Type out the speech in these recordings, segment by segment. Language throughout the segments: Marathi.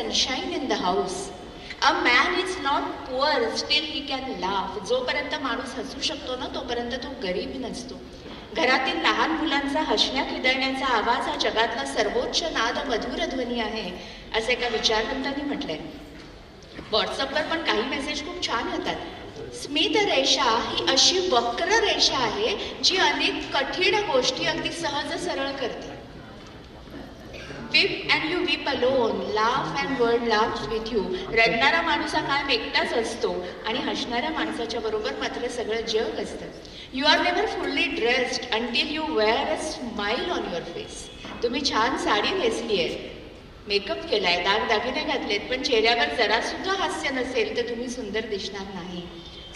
Sunshine in the house a man is not poor still he can laugh जोपर्यंत माणूस हसू शकतो ना तोपर्यंत तो गरीब नसतो. घरातील लहान मुलांचा हसण्या खिदळण्याचा आवाज हा जगातला सर्वोच्च नाद मधुर ध्वनी आहे असे एका विचारवंतांनी म्हटलंय. व्हॉट्सअपवर पण काही मेसेज खूप छान येतात. स्मित रेषा ही अशी वक्र रेषा आहे जी अनेक कठीण गोष्टी अगदी सहज सरळ करते. Weep and you weep alone laugh and world laugh with you रडणारा माणूस हा कायम एकटाच असतो आणि हसणाऱ्या माणसाच्या बरोबर मात्र सगळं जग असतं. You are never fully dressed until you wear a smile on your face तुम्ही छान साडी नेसली आहे मेकअप केलाय दाग दागिने घातलेत पण चेहऱ्यावर जरा सुद्धा हास्य नसेल तर तुम्ही सुंदर दिसणार नाही.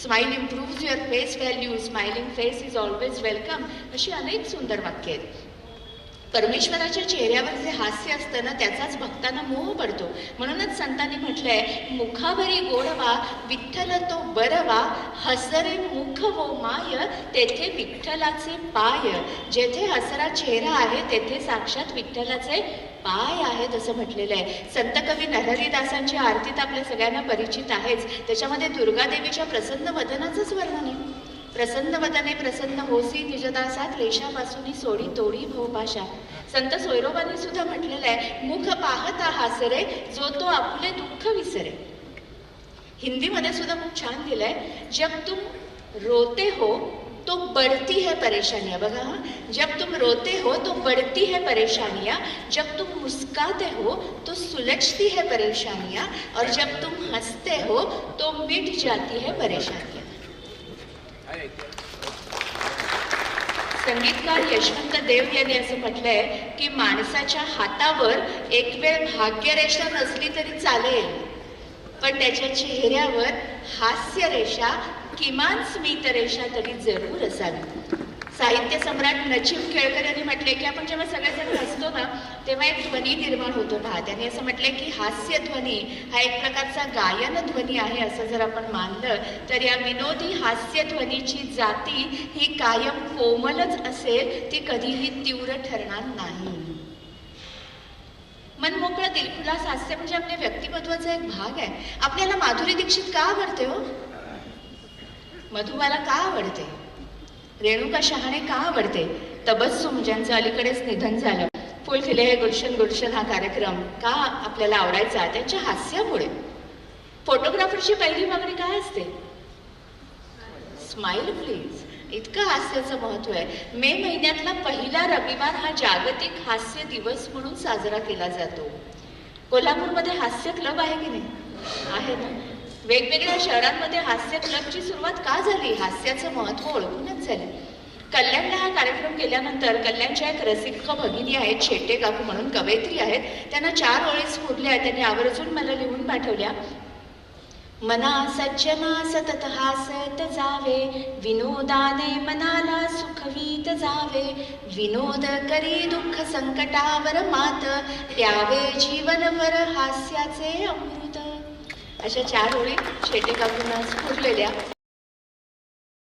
Smile improves your face value smiling face is always welcome अशी अनेक सुंदर वाक्य आहेत. परमेश्वराच्या चेहऱ्यावर जे हास्य असतं ना त्याचाच भक्तांना मोह पडतो. म्हणूनच संतांनी म्हटलंय मुखावरी गोडवा विठ्ठल तो बरवा हसरे मुख वो माय तेथे विठ्ठलाचे पाय. जेथे हसरा चेहरा आहे तेथे साक्षात विठ्ठलाचे पाय आहेत असं म्हटलेलं आहे. संत कवी नरहरिदासांची आरतीत आपल्या सगळ्यांना परिचित आहेच. त्याच्यामध्ये दुर्गादेवीच्या प्रसन्न वदनाचंच वर्णन आहे. प्रसन्न वदने प्रसन्न होसी निजदासा रेषापासून सोडी तोडी भवभाषा संत सोयरोबांनी सुद्धा म्हटलेलं आहे मुख पाहता हासरे जो तो आपले दुःख विसरे. हिंदीमध्ये सुद्धा खूप छान दिलंय जब तुम रोते हो तो बढ़ती है परेशानिया. बघा हा. जब तुम रोते हो तो बढ़ती है परेशानियाँ जब तुम मुस्काते हो तो सुलझती है परेशानियाँ और जब तुम हंसते हो तो मिट जाती है परेशानियाँ. संगीतकार यशवंत देव यांनी असं म्हटलंय की माणसाच्या हातावर एक वेळ भाग्यरेषा नसली तरी चालेल. पण त्याच्या चेहऱ्यावर हास्यरेषा किमान स्मित रेषा तरी जरूर असावी. साहित्य सम्राट नचिम केळकर यांनी म्हटले की आपण जेव्हा सगळेजण हसतो ना तेव्हा एक ध्वनी निर्माण होतो. पहा त्यांनी असं म्हटलंय की हास्य ध्वनी हा एक प्रकारचा गायन ध्वनी आहे असं जर आपण मानलं तर या विनोदी हास्य ध्वनीची जाती ही कायम कोमलच असेल ती कधीही तीव्र ठरणार नाही. मनमोकळं दिलखुलास हास्य म्हणजे आपल्या व्यक्तिमत्वाचा एक भाग आहे. आपल्याला माधुरी दीक्षित का आवडते हो? मधुबाला का आवडते? रेणुका शहाणे का आवडते? तबस्सुम ज्यांचं अलीकडेच निधन झालं. फुल खिले हे गुडशन गुलशन हा कार्यक्रम का आपल्याला आवडायचा? त्यांच्या हास्यामुळे. फोटोग्राफरची पहिली मागणी काय असते? स्माइल प्लीज इतकं हास्याचं महत्त्व आहे. मे महिन्यातला पहिला रविवार हा जागतिक हास्य दिवस म्हणून साजरा केला जातो. कोल्हापूरमध्ये हास्य क्लब आहे की नाही? आहे ना? वेगवेगळ्या शहरांमध्ये हास्य क्लबची सुरुवात का झाली? हास्याचं महत्त्व ओळखूनच झालं. कल्याणला हा कार्यक्रम केल्यानंतर कल्याणच्या एक रसिक भगिनी आहेत शेटे काकू म्हणून कवयित्री आहेत. त्यांना चार ओळी स्फुरल्या त्यांनी आवर्जून मला लिहून पाठवल्या. मना सज्जना सतत हासत जावे विनोदाने मनाला सुखवीत जावे. विनोद करी दुःख संकटावर मात द्यावे जीवनवर हास्याचे अमृत. अशा चार ओळी शेटे काकूंना स्फुरलेल्या